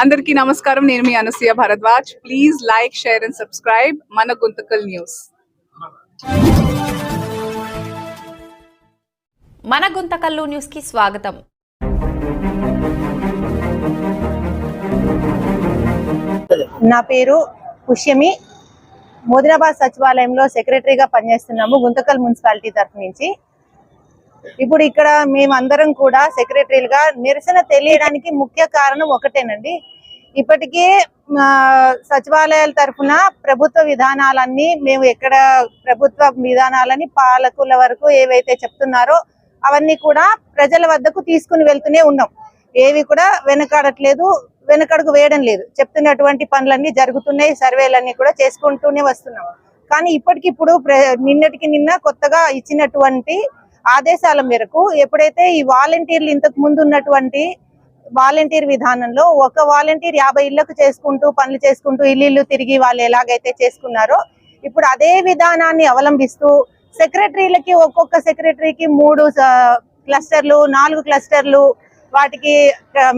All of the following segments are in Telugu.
అందరికీ నమస్కారం. నేను మీ Anasuya Bharadwaj. Please like share and subscribe మన గుంతకల్ న్యూస్. మన గుంతకల్లు న్యూస్కి స్వాగతం. నా పేరు పుష్యమి. మోదినాబాద్ సచివాలయంలో సెక్రటరీగా పనిచేస్తున్నాము గుంతకల్ మున్సిపాలిటీ తరఫు నుంచి. ఇప్పుడు ఇక్కడ మేమందరం కూడా సెక్రటరీలుగా నిరసన తెలియడానికి ముఖ్య కారణం ఒకటేనండి. ఇప్పటికే సచివాలయాల తరఫున ప్రభుత్వ విధానాలన్నీ మేము ఎక్కడ ప్రభుత్వ విధానాలని పాలకుల వరకు ఏవైతే చెప్తున్నారో అవన్నీ కూడా ప్రజల వద్దకు తీసుకుని వెళ్తూనే ఉన్నాం. ఏవి కూడా వెనకాడట్లేదు వెనకడుగు వేయడం లేదు. చెప్తున్నటువంటి పనులన్నీ జరుగుతున్నాయి సర్వేలన్నీ కూడా చేసుకుంటూనే వస్తున్నాం. కానీ ఇప్పటికిప్పుడు ప్ర- నిన్నటికి నిన్న కొత్తగా ఇచ్చినటువంటి ఆదేశాల మేరకు ఎప్పుడైతే ఈ వాలంటీర్లు ఇంతకు ముందు ఉన్నటువంటి వాలంటీర్ విధానంలో ఒక వాలంటీర్ యాభై ఇళ్ళకు చేసుకుంటూ పనులు చేసుకుంటూ ఇల్లు తిరిగి వాళ్ళు ఎలాగైతే చేసుకున్నారో ఇప్పుడు అదే విధానాన్ని అవలంబిస్తూ సెక్రటరీలకి ఒక్కొక్క సెక్రటరీకి మూడు క్లస్టర్లు నాలుగు క్లస్టర్లు వాటికి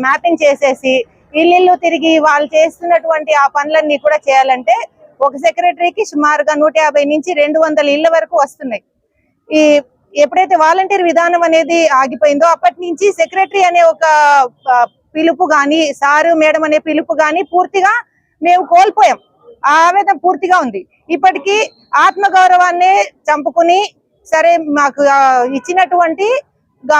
మ్యాపింగ్ చేసేసి ఇల్లు తిరిగి వాళ్ళు చేస్తున్నటువంటి ఆ పనులన్నీ కూడా చేయాలంటే ఒక సెక్రటరీకి సుమారుగా నూట యాభై నుంచి రెండు ఇళ్ళ ఇళ్ళ వరకు వస్తున్నాయి. ఈ ఎప్పుడైతే వాలంటీర్ విధానం అనేది ఆగిపోయిందో అప్పటి నుంచి సెక్రటరీ అనే ఒక పిలుపు గాని సారు మేడం అనే పిలుపు గాని పూర్తిగా మేము కోల్పోయాం. ఆ ఆవేదన పూర్తిగా ఉంది. ఇప్పటికీ ఆత్మగౌరవాన్ని చంపుకుని సరే మాకు ఇచ్చినటువంటి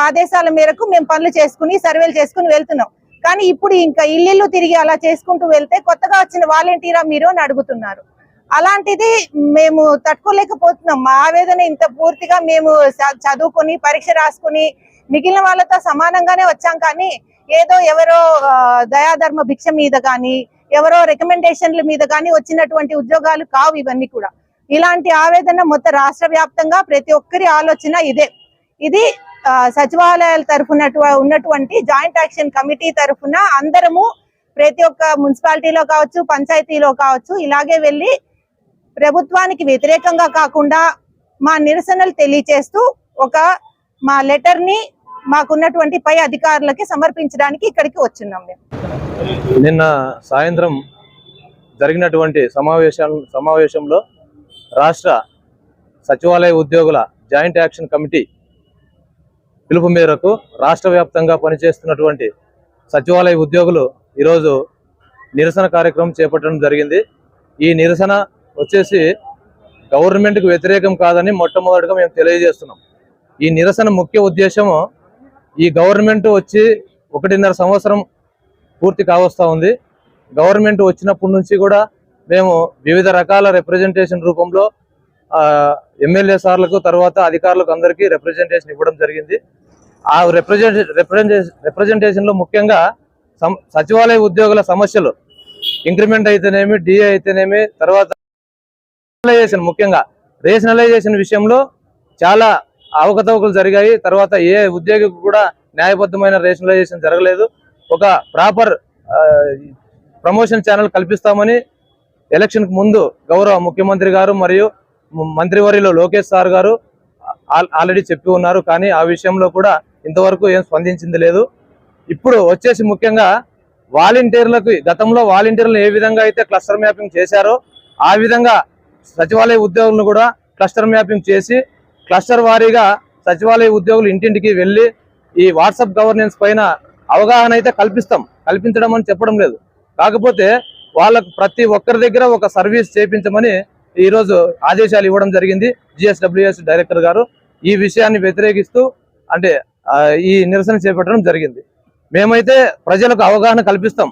ఆదేశాల మేరకు మేము పనులు చేసుకుని సర్వేలు చేసుకుని వెళ్తున్నాం. కానీ ఇప్పుడు ఇంకా ఇల్లు తిరిగి అలా చేసుకుంటూ వెళ్తే కొత్తగా వచ్చిన వాలంటీరా మీరు అని అడుగుతున్నారు. అలాంటిది మేము తట్టుకోలేకపోతున్నాం. మా ఆవేదన ఇంత పూర్తిగా మేము చ- చదువుకొని పరీక్ష రాసుకుని మిగిలిన వాళ్ళతో సమానంగానే వచ్చాం. కానీ ఏదో ఎవరో దయాధర్మ భిక్ష మీద కానీ ఎవరో రికమెండేషన్ల మీద కానీ వచ్చినటువంటి ఉద్యోగాలు కావు ఇవన్నీ కూడా. ఇలాంటి ఆవేదన మొత్తం రాష్ట్ర వ్యాప్తంగా ప్రతి ఒక్కరి ఆలోచన ఇదే. ఇది ఆ, సచివాలయాల తరఫున ఉన్నటువంటి జాయింట్ యాక్షన్ కమిటీ తరఫున అందరము ప్రతి ఒక్క మున్సిపాలిటీలో కావచ్చు పంచాయతీలో కావచ్చు ఇలాగే వెళ్ళి ప్రభుత్వానికి వ్యతిరేకంగా కాకుండా మా నిరసనలు తెలియచేస్తూ ఒక మా లెటర్ని మాకున్నటువంటి పై అధికారులకి సమర్పించడానికి ఇక్కడికి వచ్చున్నాం మేము. నిన్న సాయంత్రం జరిగినటువంటి సమావేశం సమావేశంలో రాష్ట్ర సచివాలయ ఉద్యోగుల జాయింట్ యాక్షన్ కమిటీ పిలుపు మేరకు రాష్ట్ర వ్యాప్తంగా పనిచేస్తున్నటువంటి సచివాలయ ఉద్యోగులు ఈరోజు నిరసన కార్యక్రమం చేపట్టడం జరిగింది. ఈ నిరసన వచ్చేసి గవర్నమెంట్కి వ్యతిరేకం కాదని మొట్టమొదటిగా మేము తెలియజేస్తున్నాం. ఈ నిరసన ముఖ్య ఉద్దేశము ఈ గవర్నమెంట్ వచ్చి ఒకటిన్నర సంవత్సరం పూర్తి కావస్తూ ఉంది. గవర్నమెంట్ వచ్చినప్పటి నుంచి కూడా మేము వివిధ రకాల రిప్రజెంటేషన్ రూపంలో ఎమ్మెల్యే సార్లకు తర్వాత అధికారులకు అందరికీ రిప్రజెంటేషన్ ఇవ్వడం జరిగింది. ఆ రిప్రజెంటే రిప్రజెంటేషన్లో ముఖ్యంగా సచివాలయ ఉద్యోగుల సమస్యలు. ఇంక్రిమెంట్ అయితేనేమి డిఏ అయితేనేమి తర్వాత రేషనలైజేషన్ ముఖ్యంగా. రేషనలైజేషన్ విషయంలో చాలా అవకతవకలు జరిగాయి. తర్వాత ఏ ఉద్యోగికి కూడా న్యాయబద్ధమైన రేషనలైజేషన్ జరగలేదు. ఒక ప్రాపర్ ప్రమోషన్ ఛానల్ కల్పిస్తామని ఎలక్షన్కు ముందు గౌరవ ముఖ్యమంత్రి గారు మరియు మ- మంత్రివర్యులు లోకేష్ సార్ గారు ఆల్రెడీ చెప్పి ఉన్నారు. కానీ ఆ విషయంలో కూడా ఇంతవరకు ఏం స్పందించింది లేదు. ఇప్పుడు వచ్చేసి ముఖ్యంగా వాలంటీర్లకు గతంలో వాలంటీర్లు ఏ విధంగా అయితే క్లస్టర్ మ్యాపింగ్ చేశారో ఆ విధంగా సచివాలయ ఉద్యోగులను కూడా క్లస్టర్ మ్యాపింగ్ చేసి క్లస్టర్ వారీగా సచివాలయ ఉద్యోగులు ఇంటింటికి వెళ్ళి ఈ వాట్సాప్ గవర్నెన్స్ పైన అవగాహన అయితే కల్పిస్తాం. కల్పించడం అని చెప్పడం లేదు. కాకపోతే వాళ్ళకు ప్రతి ఒక్కరి దగ్గర ఒక సర్వీస్ చేపించమని ఈరోజు ఆదేశాలు ఇవ్వడం జరిగింది. జిఎస్డబ్ల్యూఎస్ డైరెక్టర్ గారు ఈ విషయాన్ని వ్యతిరేకిస్తూ అంటే ఈ నిరసన చేపట్టడం జరిగింది. మేమైతే ప్రజలకు అవగాహన కల్పిస్తాం.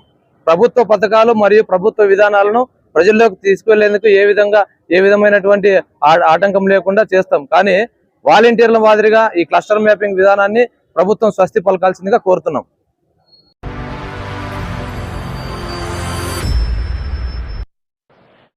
ప్రభుత్వ పథకాలు మరియు ప్రభుత్వ విధానాలను ప్రజల్లోకి తీసుకువెళ్ళేందుకు ఏ విధంగా ఏ విధమైనటువంటి ఆ- ఆటంకం లేకుండా చేస్తాం. కానీ వాలంటీర్ల మాదిరిగా ఈ క్లస్టర్ మ్యాపింగ్ విధానాన్ని ప్రభుత్వం స్వస్తి పలకాల్సిందిగా కోరుతున్నాం.